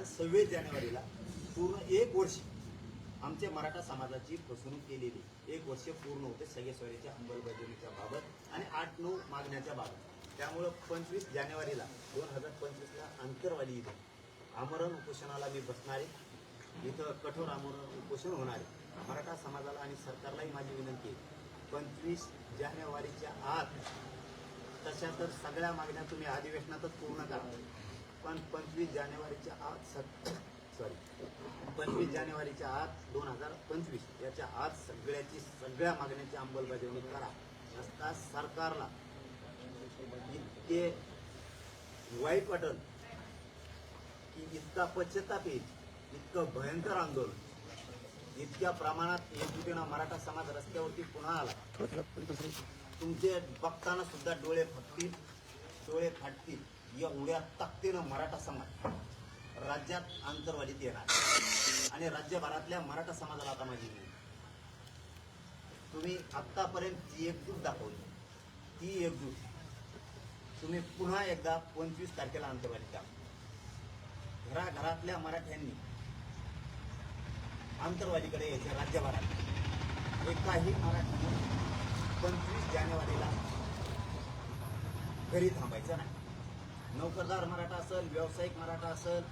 कारण सव्वीस जानेवारीला पूर्ण एक वर्ष आमच्या मराठा समाजाची फसवणूक केलेली. एक वर्ष पूर्ण होते सगळे सोयीच्या अंमलबजावणीच्या बाबत आणि आठ नऊ मागण्याच्या बाबत. त्यामुळं पंचवीस जानेवारीला दोन हजार पंचवीसला अंतरवाली इथं आमरण उपोषणाला मी बसणार. आहे इथं कठोर आमरण उपोषण होणार. आहे मराठा समाजाला आणि सरकारलाही माझी विनंती आहे. पंचवीस जानेवारीच्या आत तशा तर सगळ्या मागण्या तुम्ही अधिवेशनातच पूर्ण करा. पण पंचवीस जानेवारीच्या आत सग सॉरी पंचवीस जानेवारीच्या आत दोन हजार पंचवीस. याच्या आत सगळ्याची सगळ्या मागण्याची अंमलबजावणी करा. नसता सरकारला. इतके वाईट वाटल की इतका पश्चाताप येईल इतकं भयंकर आंदोलन. इतक्या प्रमाणात एकजुटीनं मराठा समाज रस्त्यावरती पुन्हा आला. तुमचे बघताना सुद्धा डोळे फटतील डोळे फाटतील. एवढ्या ताकदीनं मराठा समाज राज्यात अंतर्वालीत येणार. आणि राज्यभरातल्या मराठा समाजाला आता माझी तुम्ही आत्तापर्यंत जी एकजूट दाखवली ती एकजूट तुम्ही पुन्हा एकदा पंचवीस तारखेला आंतरवादीत द्या घराघरातल्या मराठ्यांनी आंतरवादीकडे यायचं राज्यभरात. एकाही मराठी पंचवीस जानेवारीला घरी थांबायचं नाही. नोकरदार मराठा असेल व्यावसायिक मराठा असेल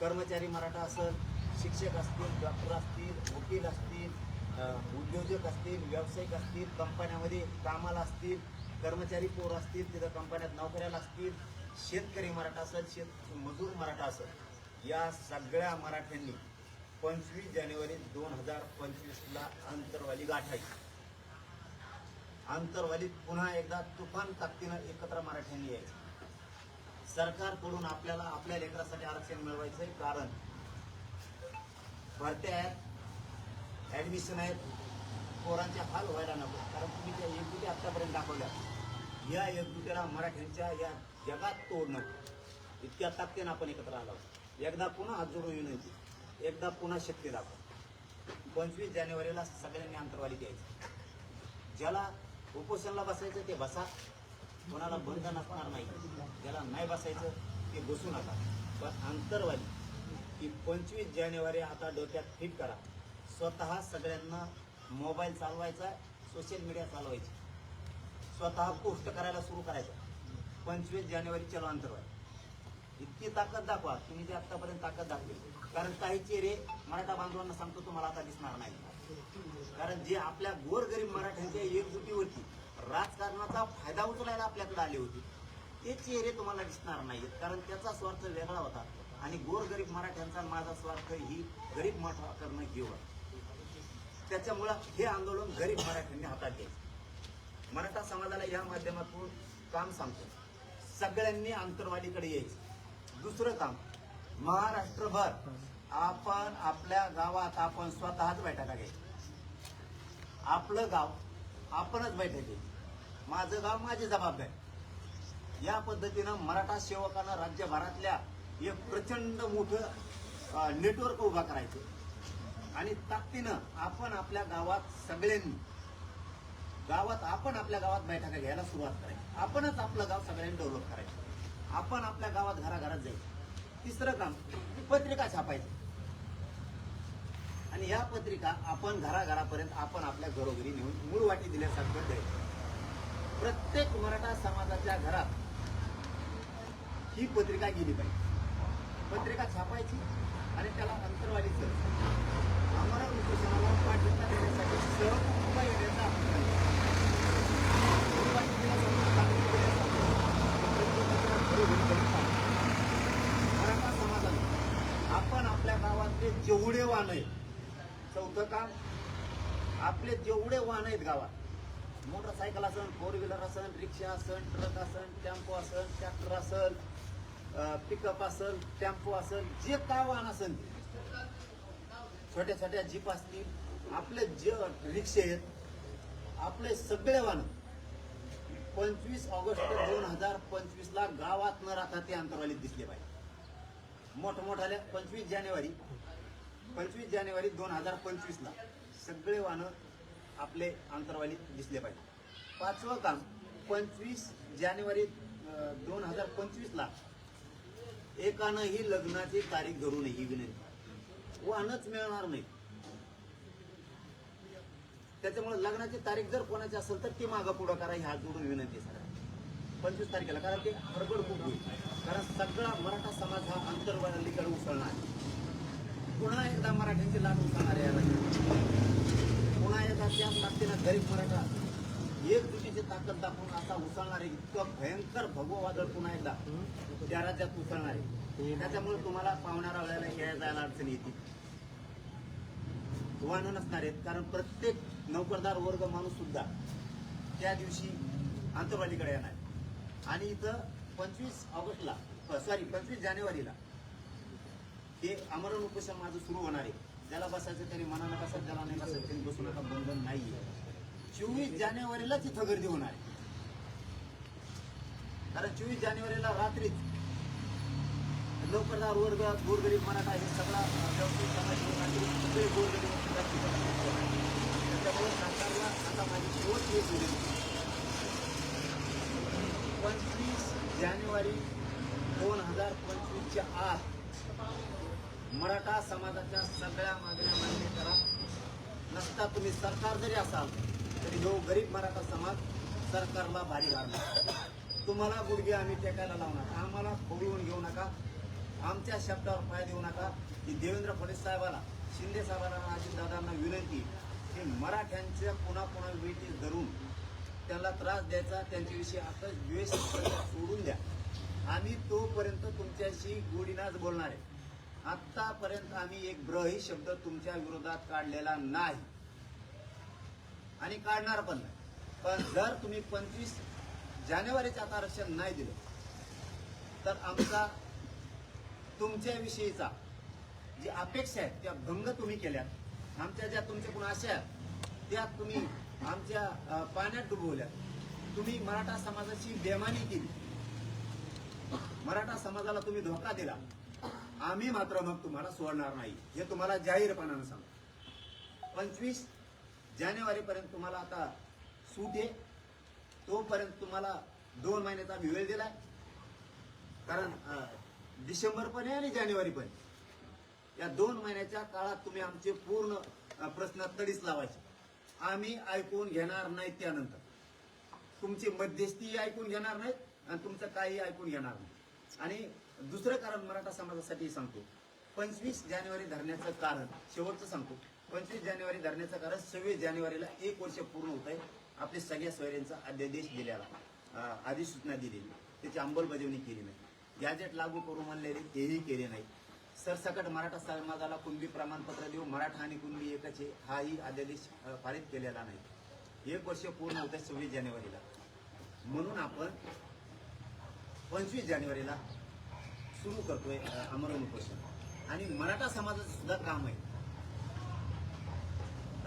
कर्मचारी मराठा असेल शिक्षक असतील डॉक्टर असतील वकील असतील उद्योजक असतील व्यावसायिक असतील कंपन्यामध्ये कामाला असतील कर्मचारी पोर असतील तिथं कंपन्यात नोकऱ्याला असतील शेतकरी मराठा असेल शेत मजूर मराठा असेल या सगळ्या मराठ्यांनी पंचवीस जानेवारी दोन हजार पंचवीसला अंतरवाली गाठायची अंतरवालीत पुन्हा एकदा तुफान ताकदीनं एकत्र मराठ्यांनी यायचं. सरकारकडून आपल्याला आपल्या लेकरासाठी आरक्षण मिळवायचंय कारण भरत्या आहेत ऍडमिशन आहेत. पोरांचे हाल व्हायला नको. कारण तुम्ही त्या एकजुटी आतापर्यंत दाखवल्या. या एकजुटीला मराठ्यांच्या या जगात तोड नको इतक्या ताकदीनं आपण एकत्र आलो. एकदा पुन्हा हात जोडून विनंती. एकदा पुन्हा शक्ती दाखव. पंचवीस जानेवारीला सगळ्यांनी अंतरवाली द्यायची. ज्याला उपोषणला बसायचं ते बसा. कोणाला बंधन असणार नाही. ज्याला नाही बसायचं ते बसू नका. पण अंतरवाली की पंचवीस जानेवारी आता डोक्यात फिट करा. स्वतः सगळ्यांना मोबाईल चालवायचा सोशल मीडिया चालवायची. स्वतः पोस्ट करायला सुरू करायचं. पंचवीस जानेवारी चलो अंतरवाली इतकी ताकद दाखवा. तुम्ही जे आतापर्यंत ताकद दाखवली. कारण काही चेहरे मराठा बांधवांना सांगतो तुम्हाला आता दिसणार नाही. कारण जे आपल्या गोरगरीब मराठ्यांच्या एकजुटीवरती राजकारणाचा फायदा उचलायला आपल्याकडे आले होते. ते चेहरे तुम्हाला दिसणार नाहीत कारण त्याचा स्वार्थ वेगळा होता. आणि गोरगरीब मराठ्यांचा माझा स्वार्थ ही गरीब मराठा करणं घेऊन. त्याच्यामुळं हे आंदोलन गरीब मराठ्यांनी हातात घ्यायचं मराठा समाजाला या माध्यमातून काम सांगतो. सगळ्यांनी आंतरवादीकडे यायचं. दुसरं काम महाराष्ट्रभर आपण आपल्या गावात आपण स्वतःच बैठका घ्यायची आपलं गाव आपणच बैठक घ्यायची. माझं गाव माझी जबाबदारी. या पद्धतीनं मराठा सेवकांना राज्यभरातल्या एक प्रचंड मोठं नेटवर्क उभा करायचं. आणि ताकदीनं आपण आपल्या गावात सगळ्यांनी गावात आपण आपल्या गावात बैठका घ्यायला सुरुवात करायची. आपणच आपलं गाव सगळ्यांनी डेव्हलप करायचं. आपण आपल्या गावात घराघरात जायचं. तिसरं काम पत्रिका छापायची. आणि या पत्रिका आपण घराघरापर्यंत आपण आपल्या घरोघरी नेऊन मूळ वाटी दिल्यासारखं द्यायचं. प्रत्येक मराठा समाजाच्या घरात ही पत्रिका गेली पाहिजे. पत्रिका छापायची आणि त्याला अंतरवालीचं आम्हाला उपोषणाला पाठिंबा देण्यासाठी सहकुटुंब येण्याचा मराठा समाजाने आपण आपल्या गावातले जेवढे वाहन आहेत चौथं काम आपले जेवढे वाहन आहेत गावात मोटरसायकल असन फोर व्हीलर असन रिक्षा असन ट्रक असन टेम्पो असन ट्रॅक्टर असन पिकअप असन टेम्पो असन जे काय वाहन असेल छोट्या छोट्या जीप असतील आपले जे रिक्षे आहेत आपले सगळे वाहन पंचवीस ऑगस्ट दोन हजार पंचवीस ला गावात न राहता ते अंतरवालीत दिसले पाहिजे मोठमोठाल्या पंचवीस जानेवारी पंचवीस जानेवारी दोन हजार पंचवीस ला सगळे वाहनं आपले अंतरवालीत दिसले पाहिजे. पाचवं काम पंचवीस जानेवारी दोन हजार पंचवीसला एकानं एकानंही लग्नाची तारीख धरू नये ही विनंती. वाहनच मिळणार नाही. त्याच्यामुळे लग्नाची तारीख जर कोणाची असेल तर ती मागं पुढं करा ही हात जोडून विनंती सर पंचवीस तारखेला कारण ते हडबड खूप होईल. कारण सगळा मराठा समाज हा अंतर्वालीकडे उसळणार आहे. पुन्हा एकदा मराठ्यांची लाट उसळणार आहे पुन्हा एकदा त्याच ताकदीनं गरीब मराठा. एक दुसरीची ताकद दाखवून असा उसळणार आहे इतकं भयंकर भगव वादळ पुन्हा एकदा त्या राज्यात उसळणार. आहे त्याच्यामुळे तुम्हाला पावणारा वेळेला खेळायला जायला अडचण येते. वाहनं नसणार आहेत कारण प्रत्येक नोकरदार वर्ग माणूस सुद्धा त्या दिवशी आंतरवालीकडे येणार आणि इथं पंचवीस ऑगस्टला सॉरी पंचवीस जानेवारीला हे आमरण उपोषण माझं सुरू होणार आहे. ज्याला बसायचं त्याने मनानं बसायचं ज्याला नाही बसायचं? त्यांनी बसू नका बंधन नाही चोवीस जानेवारीलाच इथं गर्दी होणार आहे. कारण चोवीस जानेवारीला रात्रीच लवकरदार वर्ग गोरगरीब मराठा हे सगळा व्यवसायिक सगळे गोरगरीब त्याच्यामुळे सरकारला आता माझी एक विनंती पंचवीस जानेवारी दोन हजार पंचवीसच्या आत मराठा समाजाच्या सगळ्या मागण्या मान्य करा. नसता तुम्ही सरकार जरी असाल तरी जो गरीब मराठा समाज सरकारला भारी घालणार तुम्हाला गुडघे आम्ही टेकायला लावणार. आम्हाला खोडून घेऊ नका. आमच्या शब्दावर पाय देऊ नका. की देवेंद्र फडणवीस साहेबाला शिंदे साहेबांना अजित दादांना विनंती की मराठ्यांच्या पुन्हा पुन्हा वेटी धरून त्यांना त्रास द्यायचा त्यांच्याविषयी आता द्वेष सोडून द्या. आम्ही तोपर्यंत तुमच्याशी गोडीनाच बोलणार आहे. आतापर्यंत आम्ही एक ब्रही शब्द तुमच्या विरोधात काढलेला नाही. आणि काढणार पण नाही. पण जर तुम्ही पंचवीस जानेवारीचं आता आरक्षण नाही दिलं तर आमचा तुमच्याविषयीचा जी अपेक्षा आहेत त्या भंग तुम्ही केल्या आमच्या ज्या तुमच्याकडून आशा आहेत त्या तुम्ही आमच्या पाण्यात डुबवल्या तुम्ही मराठा समाजाची बेमानी केली. मराठा समाजाला तुम्ही धोका दिला. आम्ही मात्र मग तुम्हाला सोडणार नाही. हे तुम्हाला जाहीरपणानं सांगतो. पंचवीस जानेवारीपर्यंत तुम्हाला आता सूट आहे. तोपर्यंत तुम्हाला दोन महिन्याचा आम्ही वेळ दिला कारण डिसेंबर पण आहे आणि जानेवारी पण आहे. या दोन महिन्याच्या काळात तुम्ही आमचे पूर्ण प्रश्न तडीच लावायचे. आम्ही ऐकून घेणार नाही त्यानंतर. तुमची मध्यस्थी ऐकून घेणार नाहीत आणि तुमचं काही ऐकून घेणार नाही. आणि दुसरं कारण मराठा समाजासाठी सांगतो. पंचवीस जानेवारी धरण्याचं कारण शेवटचं सांगतो. पंचवीस जानेवारी धरण्याचं कारण सव्वीस जानेवारीला एक वर्ष पूर्ण होत आहे आपल्या सगळ्या सोयऱ्यांचा अध्यादेश दिलेला अधिसूचना दिलेली. त्याची अंमलबजावणी केली नाही. गॅजेट लागू करू म्हणलेले तेही केले नाही. सरसकट मराठा समाजाला कुणबी प्रमाणपत्र देऊ मराठा आणि कुणबी एकाचे हाही अध्यादेश पारित केलेला नाही. एक वर्ष पूर्ण होत आहे सव्वीस जानेवारीला. म्हणून आपण पंचवीस जानेवारीला सुरू करतोय अ, उपोषण आणि मराठा समाजाचं सुद्धा काम आहे.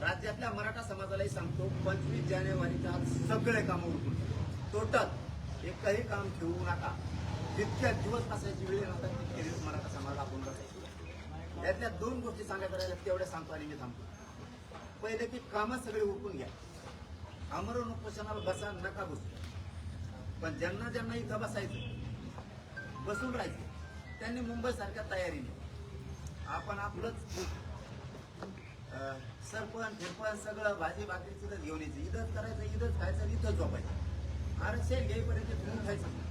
राज्यातल्या मराठा समाजालाही सांगतो पंचवीस जानेवारीच्या सगळे काम उरकून टोटल एकही काम ठेवू नका. जितक्या दिवस असायची वेळ नव्हता तितके दिवस मराठा समाज आपण बसायची यातल्या दोन गोष्टी सांगायच्या राहिल्या तेवढ्या सांगतो आणि मी थांबतो. पहिले की कामं सगळे उरकून घ्या. आमरण उपोषणाला बसा नका बसू. पण ज्यांना ज्यांना इथं बसायचं बसून राहायचं. त्यांनी मुंबई सारख्या तयारीने आपण आपलंच अं, सरपण फिरपण सगळं भाजी भाकरी सुद्धा घेऊन यायचं. इथंच करायचं इथंच खायचं आणि इथंच झोपायचं. आरक्षण घेईपर्यंत तुम्ही खायचं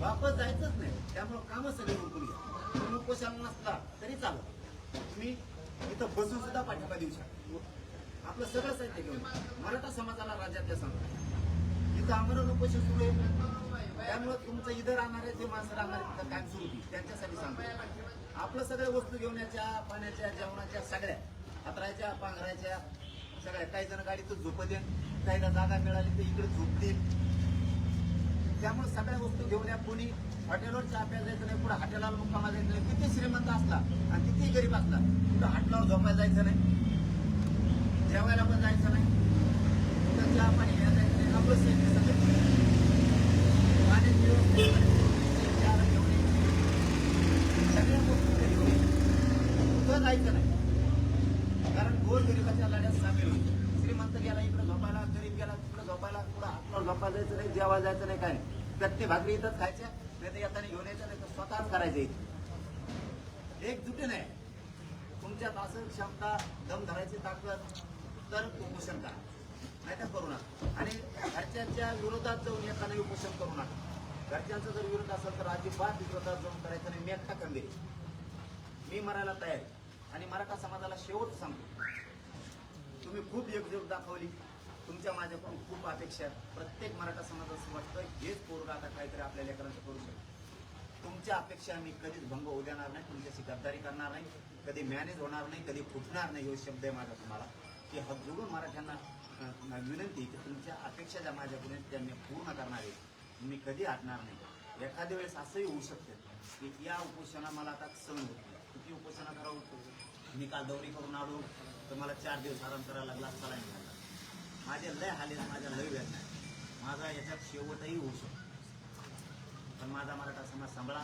वापस जायचंच नाही. त्यामुळं कामं सगळे उरकून घ्या. उपोषण नसला तरी चालत तुम्ही इथं बसून सुद्धा पाठिंबा देऊ शकता. आपलं सगळं साहित्य घेऊन मराठा समाजाला राज्यातल्या सांगा इथं आमरण उपोषण सुरू आहे. त्यामुळं तुमचं इथं राहणारे जे माणसं राहणारे तिथं सुरू होती त्यांच्यासाठी सांगतो. आपलं सगळ्या वस्तू घेऊन याच्या पाण्याच्या जेवणाच्या सगळ्या हातरायच्या पांघरायच्या सगळ्या. काही जण गाडीतच झोपत येईल काहीला जागा मिळाली तर इकडे झोपतील त्यामुळे सगळ्या वस्तू घेऊन या. कोणी हॉटेलवर चहा जायचं नाही पुढे हॉटेलला मुक्कामा जायचं नाही किती श्रीमंत असला आणि किती गरीब असला कुठं हॉटेलावर झोपायला जायचं नाही जेवायला पण जायचं नाही कुठं चहा पाणी घ्यायला जायचं नाही. आपलं सगळं पाण्याची व्यवस्था करायची, चहा घेऊन यायची. सगळ्या गोष्टी घरी घेऊन यायच्या. नाही. कारण गोर गरिबाच्या लढ्यात सामील होईल श्रीमंत गेला इकडे झोपायला गरीब गेला तिकडे झोपायला कुठं हातला झोपा जायचं नाही जेवायला जायचं नाही काय प्रत्येक भाकरी इथंच खायच्या नाही तर येताना घेऊन यायचं नाही तर स्वतःच करायचं इथे. एकजुटीने तुमच्यात असं क्षमता दम धरायची ताकद तर उपोषण करा. नाही तर करू नका. आणि घरच्यांच्या विरोधात जाऊन येताना उपोषण करू नका. घरच्यांचा जर विरोध असेल तर अजिबात विरोधात जाऊन करायचं नाही. मी एकटा खंबीर मी मरायला तयार आहे. आणि मराठा समाजाला शेवट सांगतो. तुम्ही खूप एकजूट दाखवली. तुमच्या माझ्याकडून खूप अपेक्षा आहेत. प्रत्येक मराठा समाज असं वाटतं हेच पोरगा आता काहीतरी आपल्या लेकरांचं करू शकतो. तुमच्या अपेक्षा मी कधीच भंग होऊ देणार नाही. तुमच्याशी गद्दारी करणार नाही. कधी मॅनेज होणार नाही. कधी फुटणार नाही हे शब्द आहे माझा तुम्हाला. की हात जोडून मराठ्यांना विनंती की तुमच्या अपेक्षा ज्या माझ्याकडून त्या मी पूर्ण करणार आहे. मी कधी हटणार नाही. एखाद्या वेळेस असंही होऊ शकते की या उपोषणा मला आता सहन होत. नाही किती उपोषणा करावं मी काल दौरी करून आलो तर मला चार दिवस आराम करायला लागला चला झाला. माझे लय हाल माझ्या लय वेदना माझा याच्यात शेवटही होऊ शकतो. पण माझा मराठा समाज सांभाळा.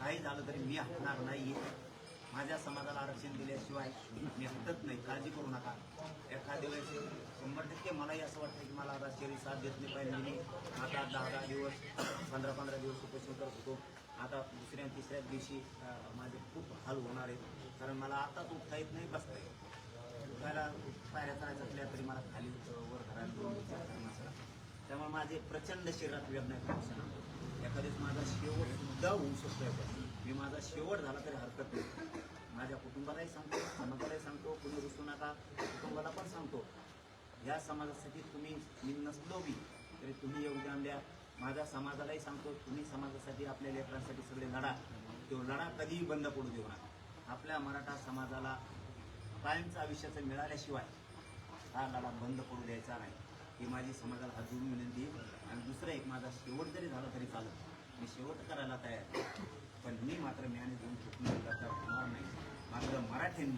काही झालं तरी मी हटणार नाही माझ्या समाजाला आरक्षण दिल्याशिवाय मी हटत नाही. काळजी करू नका. एखाद्या वेळेस शंभर टक्के मलाही असं वाटतं की मला आता शरीर साथ देत नाही पाहिजे मी आता दहा दहा दिवस पंधरा पंधरा दिवस उपोषण करत होतो. आता दुसऱ्या तिसऱ्या दिवशी माझे खूप हाल होणार आहेत. कारण मला आताच उठता येत नाही बसता येत उठायला पायऱ्या करायचं असल्या तरी मला खाली वर करायला दोन विचार करणं त्यामुळे माझे प्रचंड शरीरात वेदना आहेत एखाद्याच माझा शेवट सुद्धा होऊ शकतो याच्यात. मी माझा शेवट झाला तरी हरकत नाही. माझ्या कुटुंबालाही सांगतो समाजालाही सांगतो कुणी रुसू नका कुटुंबाला पण सांगतो. या समाजासाठी तुम्ही मी नसलो बी तरी तुम्ही योगदान द्या माझ्या समाजालाही सांगतो तुम्ही समाजासाठी आपल्या लेकरांसाठी सगळे लढा. तो लढा कधीही बंद पडू देऊ नका. आपल्या मराठा समाजाला कायमचं आयुष्याचं मिळाल्याशिवाय हा लढा बंद पडू द्यायचा नाही. ही माझी समाजाला हजून विनंती आणि दुसरं एक माझा शेवट जरी झाला तरी चालत मी शेवट करायला तयार पण मी मात्र ज्ञान आणि दोन चुकून होणार नाही. मात्र मराठ्यांनी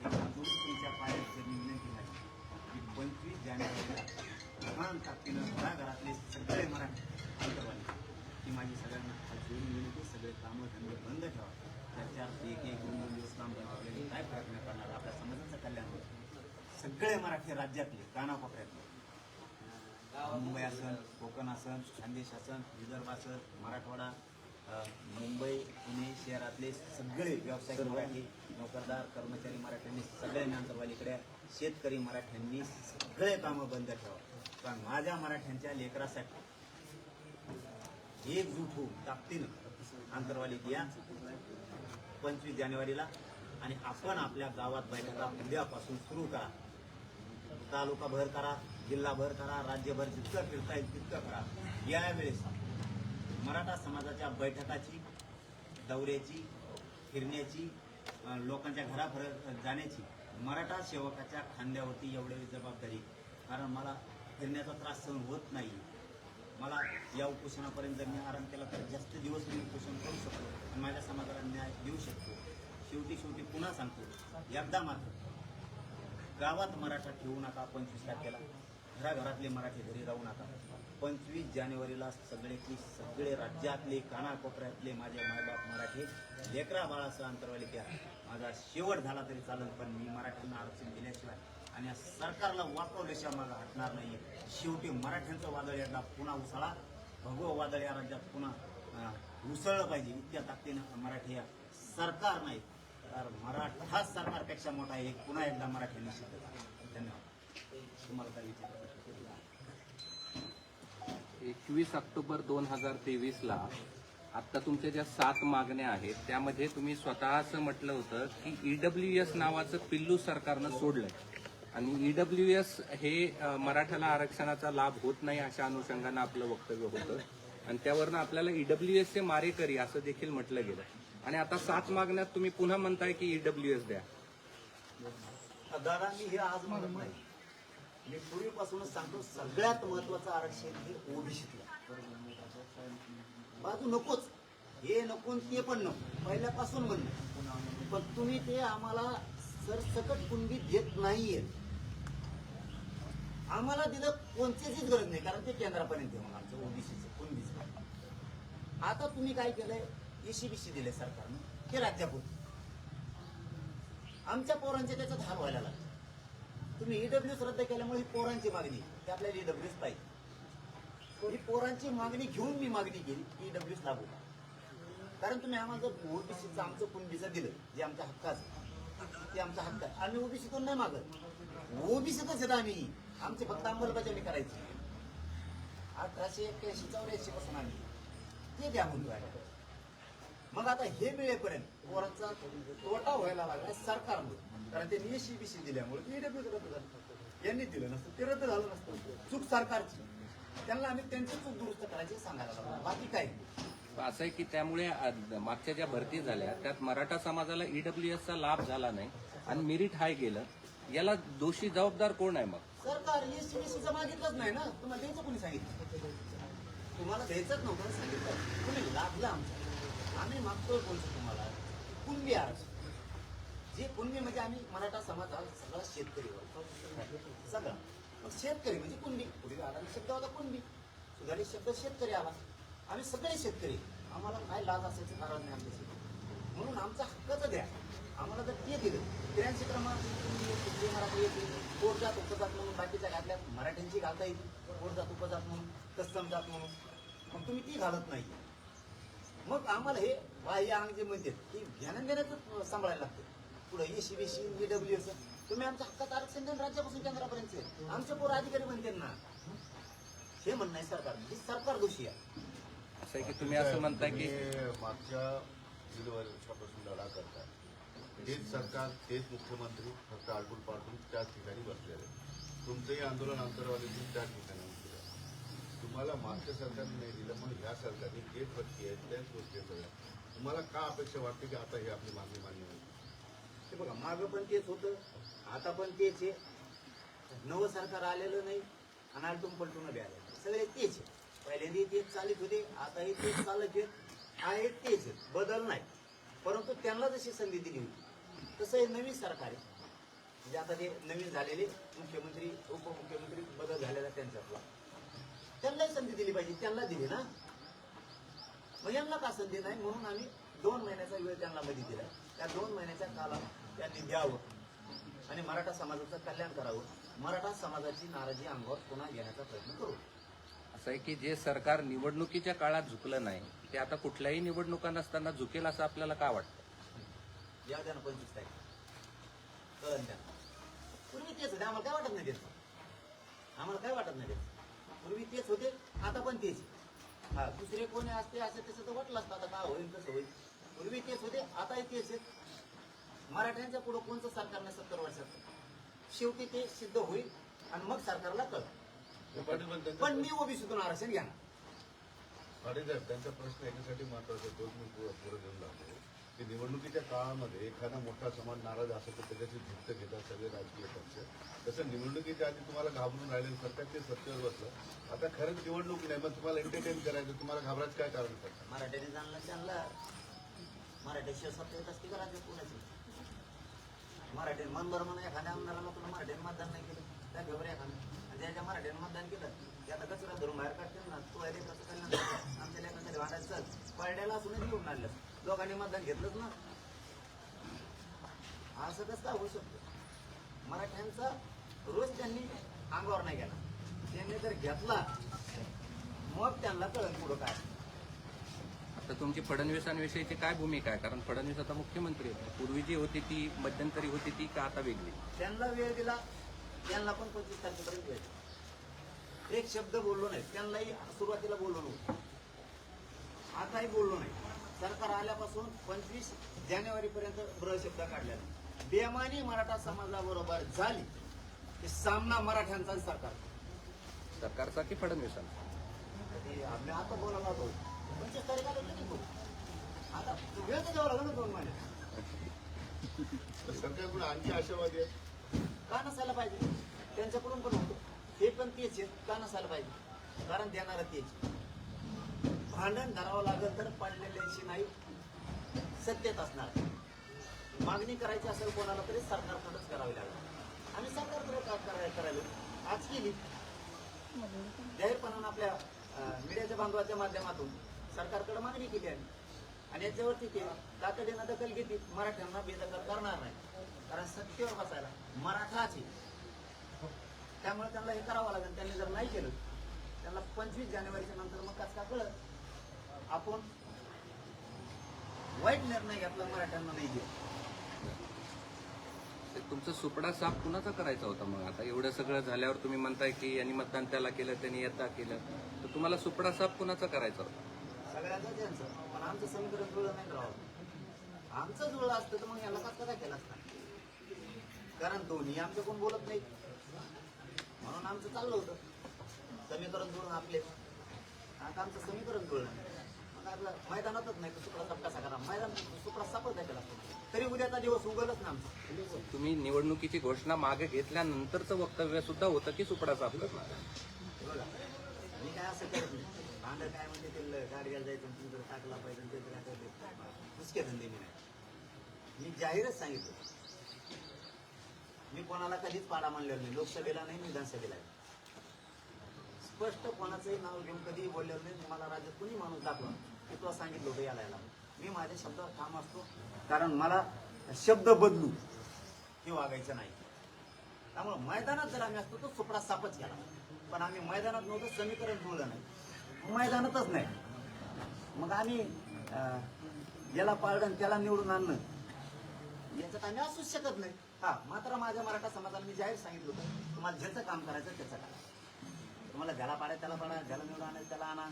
एक हात जोडून तुमच्या विनंती आहे की पंचवीस जानेवारीला लहान ताकदीनं घराघरातले सगळे मराठी अंतरवाली ही माझी सगळ्यांना हात जोडून विनंती सगळे कामं धंदे बंद ठेवा त्याच्यात एक एक दोन दोन दिवस काम बंद ठेवलेले काय नाही पडणार. आपल्या समाजाचं कल्याण होईल. सगळे मराठी राज्यातले कानाकोपऱ्यातले. मुंबई असन कोकण असन खानदेश असन विदर्भ असन मराठवाडा मुंबई पुणे शहरातले सगळे व्यावसायिक मराठी नोकरदार कर्मचारी मराठ्यांनी सगळ्यांनी अंतर्वालीकडे शेतकरी मराठ्यांनी सगळे कामं बंद ठेवा कारण माझ्या मराठ्यांच्या लेकरासाठी एकजूट होऊन ताकदीनं अंतरवालीत या पंचवीस जानेवारीला आणि आपण आपल्या गावात बैठका उद्यापासून सुरू करा. तालुका भर करा जिल्हा भर करा राज्यभर जितकं फिरता येईल तितकं करा. यावेळेस मराठा समाजाच्या बैठकाची दौऱ्याची फिरण्याची लोकांच्या घराभर जाण्याची मराठा सेवकाच्या खांद्यावरती एवढी जबाबदारी. कारण मला फिरण्याचा त्रास सहन होत नाही. मला या उपोषणापर्यंत जर मी आराम केला तर जास्त दिवस मी उपोषण करू शकतो आणि माझ्या समाजाला न्याय देऊ शकतो. शेवटी शेवटी पुन्हा सांगतो एकदा मात्र गावात मराठा ठेवू नका पंचवीस तारखेला. घराघरातले मराठी घरी राहू नका. पंचवीस जानेवारीला सगळेची सगळे राज्यातले कानाकोपऱ्यातले माझे मायबाप मराठी लेकरा बाळासह अंतरवाली घ्या माझा शेवट झाला तरी चालेल पण मी मराठ्यांना आरक्षण दिल्याशिवाय आणि या सरकारला वापरल्याशिवाय माझा हटणार नाही. शेवटी मराठ्यांचं वादळ एकदा पुन्हा उसळा. भगव वादळ या राज्यात पुन्हा उसळलं पाहिजे. इतक्या ताकदीनं मराठी या सरकार नाही तर मराठा सरकारपेक्षा मोठा आहे. पुन्हा एकदा मराठ्यांनी शिकत धन्यवाद. तुम्हाला काय विचार एकवीस ऑक्टोबर दोन हजार तेवीसला आता तुमच्या ज्या सात मागण्या आहेत त्यामध्ये तुम्ही स्वतः असं म्हटलं होतं की ईडब्ल्यू एस नावाचं पिल्लू सरकारनं सोडलंय. आणि ईडब्ल्यू एस हे मराठाला मराठ्याला आरक्षणाचा लाभ होत नाही अशा अनुषंगानं आपलं वक्तव्य होतं. आणि त्यावरनं आपल्याला ईडब्ल्यू एसचे मारेकरी असं देखील म्हटलं गेलं. आणि आता सात मागण्यात तुम्ही पुन्हा म्हणताय की ईडब्ल्यू एस द्या. दादा मी हे आज नाही मी पूर्वीपासूनच सांगतो सगळ्यात महत्वाचं आरक्षण हे ओबीसीतलं. बाजू नकोच. हे नको ते पण नको. पहिल्यापासून म्हणणं. पण तुम्ही ते आम्हाला सरसकट कुणबी देत नाहीये. आम्हाला दिलं कोणतीच गरज नाही कारण ते केंद्रापर्यंत येऊन आमचं ओबीसीचं कुणबीचं. आता तुम्ही काय केलंय? एसीबीसी दिले सरकारनं. हे राज्यापुरतं आमच्या पोरांचे त्याच्यात हाल व्हायला लागले. तुम्ही ईडब्ल्यूस रद्द केल्यामुळे ही पोरांची मागणी की आपल्याला ईडब्ल्यूस पाहिजे. ही पोरांची मागणी घेऊन मी मागणी केली की ईडब्ल्यूच लागू कारण तुम्ही आम्हाला जर ओबीसीचं आमचं कुणबीचं दिलं जे आमच्या हक्काचं ते आमचा हक्क आहे. आम्ही ओबीसीतून नाही मागत? ओबीसीतच येत आम्ही. आमची फक्त अंमलबजावणी करायची. अठराशे एक्क्याऐंशी चौऱ्याऐंशी पासून आम्ही. ते द्या म्हणतो मग आता हे मिळेपर्यंत पोरांचा तोटा व्हायला लागला सरकारमुळे. कारण त्यांनी एसीबीसी दिल्यामुळे ईडब्ल्यू रद्द झालं. यांनी दिलं नसतं ते रद्द झालं नसतं. चूक सरकारची. त्यांना आम्ही त्यांची चूक दुरुस्त करायची सांगायला लागलो. बाकी काय असं आहे की त्यामुळे मागच्या ज्या भरती झाल्या त्यात मराठा समाजाला ईडब्ल्यूएसचा लाभ झाला नाही आणि मेरिट हाय गेलं. याला दोषी जबाबदार कोण आहे मग? सरकार मागितलंच नाही ना? तुम्हाला द्यायचं कोणी सांगितलं? तुम्हाला द्यायचंच नव्हतं सांगितलं. तुम्ही लाभलं आमचं आम्ही मागतोय बोलतो तुम्हाला? कुणबी आरक्षण जे कुणबी म्हणजे आम्ही मराठा समाज हा सगळा शेतकरी. सगळा. मग शेतकरी म्हणजे कुणबी. पुढील आधारित शब्द होता कुणबी. सुधारित शब्द शेतकरी आला आम्ही सगळे शेतकरी. आम्हाला काय लाज असायचं कारण नाही आमच्या म्हणून आमचा हक्काचं द्या. आम्हाला जर ते दिलं त्र्याऐंशी क्रमांक मराठी येतील पोट उपजात म्हणून बाकीच्या घातल्या मराठ्यांची घालता येईल. पोट उपजात म्हणून कस्तम जात म्हणून. मग तुम्ही ती घालत नाही. मग आम्हाला हे बाह्य अंग जे म्हणते ते घेण्या देण्याचं सांभाळायला लागतं. पुढे एसी बीसी डब्ल्यू असं तुम्ही आमच्या हक्कात आरक्षण द्या राज्यापासून केंद्रापर्यंत आमचे पोर अधिकारी म्हणते ना हे म्हणणं आहे सरकार ही सरकार दोषी आहे. असं आहे की तुम्ही असं म्हणताय की तुम्ही मागच्या दीड वर्षापासून लढा करताय. तेच सरकार तेच मुख्यमंत्री फक्त आडकुल पाडून त्याच ठिकाणी बसलेले तुमचंही आंदोलन आंतरवादीतून त्या ठिकाणी तुम्हाला मागच्या सरकारने नाही दिलं मग ह्या सरकारने जे प्रक्रिया आहेत त्याच गोष्टी सगळ्या तुम्हाला का अपेक्षा वाटते की आता ही आपली मागणी मान्य ते बघा मागं पण तेच होतं आता पण तेच आहे. नवं सरकार आलेलं नाही आणि आलटून पलटून बी आलेलं सगळे तेच आहे. पहिल्यांदा तेच चालत होते आताही तेच चालत आहेत आहे तेच आहेत. बदल नाही. परंतु त्यांना जशी संधी दिली होती तसं हे नवीन सरकार आहे. म्हणजे आता ते नवीन झालेले मुख्यमंत्री उपमुख्यमंत्री बदल झालेला त्यांच्यातला. त्यांनाही संधी दिली पाहिजे त्यांना दिली ना. मग यांना का संधी नाही? म्हणून आम्ही दोन महिन्याचा वेळ त्यांना मध्ये दिला. त्या दोन महिन्याच्या कालात त्यांनी द्यावं आणि मराठा समाजाचं कल्याण करावं. मराठा समाजाची नाराजी अंगावर पुन्हा घेण्याचा प्रयत्न करू. असं आहे की जे सरकार निवडणुकीच्या काळात झुकलं नाही ते आता कुठल्याही निवडणुका नसताना झुकेल असं आपल्याला का वाटतं? या द्या ना पंचवीस तारीख. कळण द्या. पूर्वी तेच होते. आम्हाला काय वाटत नाही त्याचं आम्हाला काय वाटत नाही त्याचं पूर्वी तेच होते आता पण तेच. हा दुसरे कोणी असते असं तसं तर वाटलं असतं. आता काय होईल कसं होईल? पूर्वी तेच होते आताही तेच आहेत. मराठ्यांच्या पुढं कोणतं सरकार नाही सत्तर वर्षात शेवटी ते सिद्ध होईल आणि मग सरकारला कळ पण मी ओबीसीतून आरक्षण घ्या पाटील साहेब त्यांचा प्रश्न याच्यासाठी महत्त्वाचा तोच मी पुढे घेऊन लागतो की निवडणुकीच्या काळामध्ये एखादा मोठा समाज नाराज असेल तर त्याच्याशी झुक्त घेतात सगळे राजकीय पक्ष. तसं निवडणुकीच्या आधी तुम्हाला घाबरून राहिले सरकार ते सत्तेवर बसलं. आता खरंच निवडणूक नाही मग तुम्हाला एंटरटेन करायचं. तुम्हाला घाबरायचं काय कारण? मराठ्याने जाणलं त्यांना मराठ्याशिवाय सत्ता येत असते का राज्यात कोणाची? मराठी मन बरं म्हणा एखाद्या आमदाराला तुला मराठीने मतदान नाही केलं. त्या घेवर एखादं. आणि त्याच्या मराठीने मतदान केलं ते आता कचरा धरून बाहेर काढतील ना. तू अरे कसं कल्याण आमच्या लेखासाठी वाटायचं चल. पडड्याला असूनच घेऊन आणलं. दोघांनी मतदान घेतलंच ना. असं कसं काय होऊ शकतं. मराठ्यांचा रोज त्यांनी अंगावर नाही गेला. त्यांनी जर घेतला मग त्यांना कळत पुढं काय. आता तुमची फडणवीसांविषयीची काय भूमिका आहे? कारण फडणवीस आता मुख्यमंत्री आहेत पूर्वी जी होती ती मध्यंतरी होती ती का आता वेगळी? त्यांना वेळ दिला त्यांना पण पंचवीस तारखेपर्यंत वेळ दिला. एक शब्द बोललो नाही. त्यांनाही सुरुवातीला बोललो नव्हतं. आताही बोललो नाही. सरकार आल्यापासून पंचवीस जानेवारी पर्यंत ब्र शब्द काढलेला नाही. बेमानी मराठा समाजाबरोबर झाली की सामना मराठ्यांचा सरकार सरकारचा? की फडणवीसांचा? आम्ही आता बोलायला होतो आता लागेल ना दोन महिने सरकारकडून आणखी आशावादी आहे का नसायला पाहिजे? त्यांच्याकडून पण होतो. हे पण तेच आहेत. का नसायला पाहिजे? कारण देणारा तेच भांडण धरावं लागेल तर पडलेल्याशी नाही सत्तेत असणार. मागणी करायची असेल कोणाला तरी सरकारकडूनच करावी लागेल. आणि सरकारकडे काय करायला आज केली. जाहीरपणानं आपल्या मीडियाच्या बांधवाच्या माध्यमातून सरकारकडे मागणी केली आम्ही. आणि याच्यावरती ते तातडीनं दखल घेतली. मराठ्यांना बेदखल करणार नाही. कारण सत्तेवर बसायला मराठाच आहे. त्यामुळे त्यांना हे करावं लागेल. त्यांनी जर नाही केलं त्यांना पंचवीस जानेवारीच्या नंतर मग कसं का कळत आपण वाईट निर्णय घेतला मराठ्यांना नाही दिला. तुमचा सुपडा साफ कुणाचा करायचा होता मग आता? एवढं सगळं झाल्यावर तुम्ही म्हणताय की यांनी मतदान त्याला केलं त्यांनी येता केलं. तर तुम्हाला सुपडा साफ कुणाचा करायचा होता? सगळ्यांचं त्यांचं. पण आमचं समीकरण जुळलं नाही राव आमचं जुळलं असतं तर मग याला का काय केलं असतं? कारण दोन्ही आमचे कोण बोलत नाही म्हणून आमचं चाललं होतं. समीकरण जुळून आपले. आता आमचं समीकरण जुळलं नाही. मग आपलं मैदानातच नाही तर सुपडा साप कसा करा मैदान सुपडा नाही केला असतो. तरी उद्याचा दिवस उगलच ना आमचं. तुम्ही निवडणुकीची घोषणा मागे घेतल्यानंतरचं वक्तव्य सुद्धा होतं की सुपडा बघा मी काय असं करत नाही. भांडं काय म्हणजे ते गाडग्याला जायचं आणि टाकला पाहिजे ते तर काय दुसके धंदे मी नाही. मी जाहीरच सांगितलं. मी कोणाला कधीच पाडा मांडलेलो नाही. लोकसभेला नाही विधानसभेला स्पष्ट कोणाचंही नाव घेऊन कधीही बोललेलं नाही. मला राज्यात कुणी माणूस दाखवा की तुला सांगितलं होतं याला याला मी माझ्या शब्दावर ठाम असतो. कारण मला शब्द बदलू हे वागायचं नाही. त्यामुळे मैदानात जर आम्ही असतो तो सुपडा सापच केला पण आम्ही मैदानात नव्हतो समीकरण जुळलं नाही. मैदानातच नाही. मग आम्ही याला पाळणं त्याला निवडून आणणं याच्यात आम्ही असूच शकत नाही. हा मात्र माझ्या मराठा समाजाला मी जाहीर सांगितलं होतं तुम्हाला ज्याचं काम करायचं त्याचं करा. तुम्हाला ज्याला पाडा त्याला पाडा ज्याला निवडून आणायचं त्याला आणा.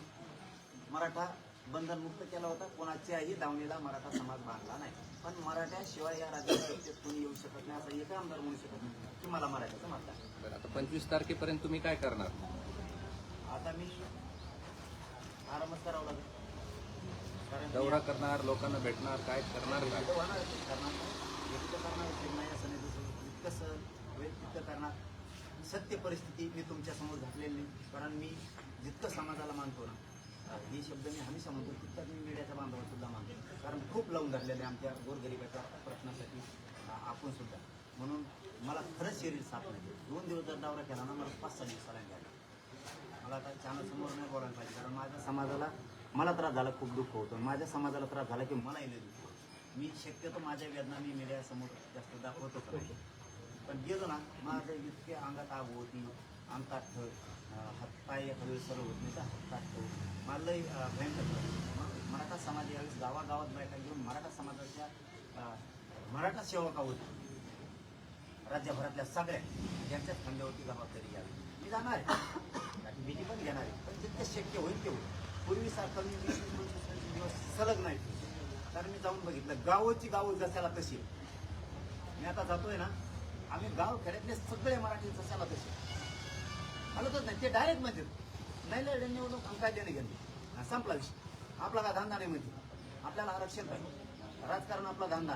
मराठा बंधनमुक्त केला होता कोणाच्याही दावणीला मराठा समाज बांधला नाही. पण मराठ्याशिवाय या राज्यात कोणी येऊ शकत नाही असा एक आमदार म्हणू शकत नाही की मला मराठ्याचं बरं, आता पंचवीस तारखेपर्यंत तुम्ही काय करणार? आता मी आरामच करावं लागेल कारण दौरा करणार लोकांना भेटणार काय करणार काय करणार व्यक्त करणार नाही असं नाही दुसरं इतकं सर व्यक्त करणार सत्य परिस्थिती मी तुमच्यासमोर घातलेली नाही कारण मी जितकं समाजाला मानतो ना हे शब्द मी हमेशा म्हणतो तितकाच मी मीडियाच्या बांधवात सुद्धा मानतो कारण खूप लावून धरलेले आहे आमच्या गोरगरिबाच्या प्रश्नासाठी आपण सुद्धा म्हणून मला खरंच शरीर साफ नाही. दोन दिवस जर दौरा केला ना मला पाच सहा दिवसाला घ्यायला मला आता चॅनल समोर नाही बोलायला पाहिजे कारण माझ्या समाजाला मला त्रास झाला खूप दुःख होतो. माझ्या समाजाला त्रास झाला की मला येणे दुःख होतं. मी शक्यतो माझ्या वेदना मी मीडियासमोर जास्त दाखवतच नाही? पण गेलो ना माझं इतके अंगात आग होती अंगात हातपाय एखाद्या सर्व होत नाही तर हातपाय मला लई, भयंकर मराठा समाज यावेळेस गावागावात बायका घेऊन मराठा समाजाच्या मराठा सेवका होती. राज्यभरातल्या सगळ्या यांच्याच खांद्यावरती जबाबदारी घ्यावी. मी जाणार आहे. आणि पण घेणार आहे. पण जितकं शक्य होईल तेवढं. पूर्वीसारखं मी वीस पंचवीस पंचवीस दिवस सलग नाही कारण मी जाऊन बघितलं गावची गाव जशाला तशी मी आता जातोय ना आम्ही गाव खेड्यातले सगळे मराठी जशाला तसे हलतच नाही. ते डायरेक्ट म्हणतील नाही लढे निवडणूक आम काय देणं घेणं संपला विषय. आपला का धंदा नाही म्हणजे आपल्याला आरक्षण पाहिजे. राजकारण आपला धंदा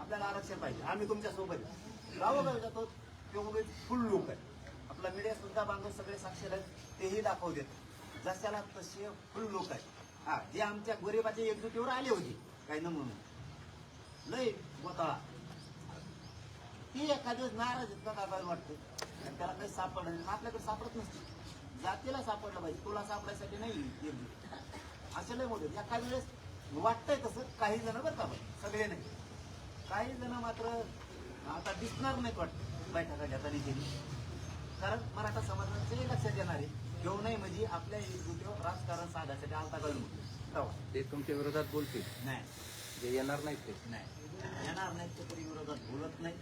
आपल्याला आरक्षण पाहिजे. आम्ही तुमच्यासोबत आहे. गावोगावी जातो तेवढे फुल लोक आहेत आपला मीडिया सुद्धा बांधव सगळे साक्षर आहेत तेही दाखवू देत जशाला तसे फुल लोक आहेत हा जे आमच्या गरिबाच्या एकजुटीवर आले होते काही न म्हणून लय गोताळा ती एखाद्या नाराज इतका दाबायला वाटतं आणि त्याला काही सापडलं नाही. आपल्याकडे सापडत नसते जातीला सापडलं पाहिजे तुला सापडायसाठी नाही एकजूट असे लय मोठे एखाद्या वेळेस वाटतंय तसं काही जण बरं का सगळे नाही काही जण मात्र आता दिसणार नाहीत वाटतं बैठका घेताना केली कारण मराठा समाजाचे लक्षात येणार आहे घेऊ नाही म्हणजे आपल्या एकजुटीवर राजकारण साधायसाठी आलता कळून ते तुमच्या विरोधात बोलतील. नाही. जे येणार नाहीत ते. नाही. येणार नाहीत ते तरी विरोधात बोलत नाही.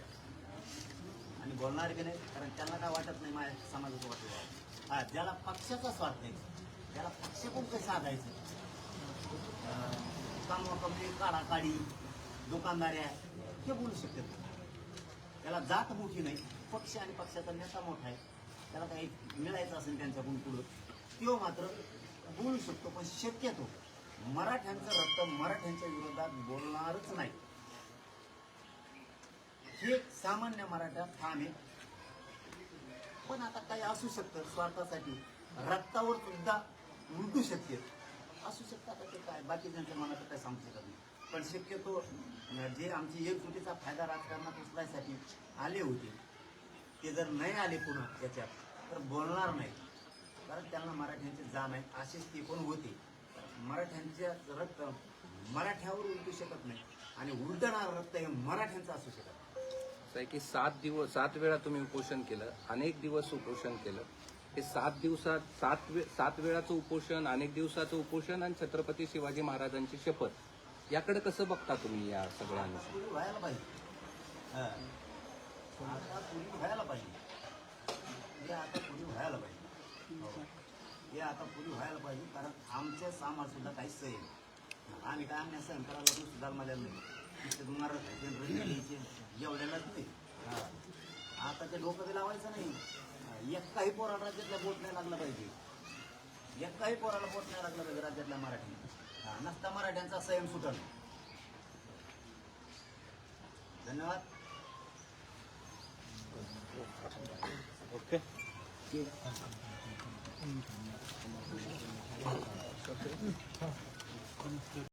आणि बोलणार बी नाही कारण त्यांना काय वाटत नाही माझ्या समाजाचं वाटत हा ज्याला पक्षाचा स्वार्थ नाही ज्याला पक्ष कोण कसं साधायचं कामवाकमली काढाकाढी दुकानदाऱ्या हे बोलू शकतात. त्याला जात मोठी नाही पक्ष आणि पक्षाचा नेता मोठा आहे. त्याला काही मिळायचं असेल त्यांच्याकडून पुढं तो मात्र बोलू शकतो पण शक्यतो मराठ्यांचं रक्त मराठ्यांच्या विरोधात बोलणारच नाही. हे सामान्य मराठा ठाम आहे. पण आता काही असू शकतं स्वार्थासाठी. रक्तावर सुद्धा उलटू शकते असू शकतं आता ते काय? बाकी त्यांच्या मनात काय सांगू शकत नाही. पण शक्यतो जे आमची एकजुटीचा फायदा राजकारणात उचलायसाठी आले होते ते जर नाही आले पुन्हा त्याच्यात तर बोलणार नाही. कारण त्यांना मराठ्यांची जाण आहे असेच ते पण होते. मराठ्यांच्या रक्त मराठ्यावर उलटू शकत नाही. आणि उलटणार रक्त हे मराठ्यांचं असू शकत नाही. असं आहे की सात दिवस सात वेळा तुम्ही उपोषण केलं अनेक दिवस उपोषण केलं. हे सात दिवसात सात वे सात वेळाचं उपोषण अनेक दिवसाचं उपोषण आणि छत्रपती शिवाजी महाराजांची शपथ. याकडे कसं बघता तुम्ही या सगळ्यांना पुरी व्हायला पाहिजे हा. आता पुरी व्हायला पाहिजे हे आता पुरी व्हायला पाहिजे हो. हे आता पुरी व्हायला पाहिजे कारण आमच्या सामान सुद्धा काही सही नाही. आम्ही काय आम्ही सहन करायला पण सुद्धा मला नाही नुसते रंग घ्यायचे एवढ्यालाच नाही हा. आता ते डोकं बी लावायचं नाही. एकाही पोराला राज्यातल्या बोट नाही लागलं पाहिजे एकाही पोराला बोट नाही लागलं पाहिजे राज्यातल्या मराठी हा. नसता मराठ्यांचा संयम सुटल धन्यवाद ओके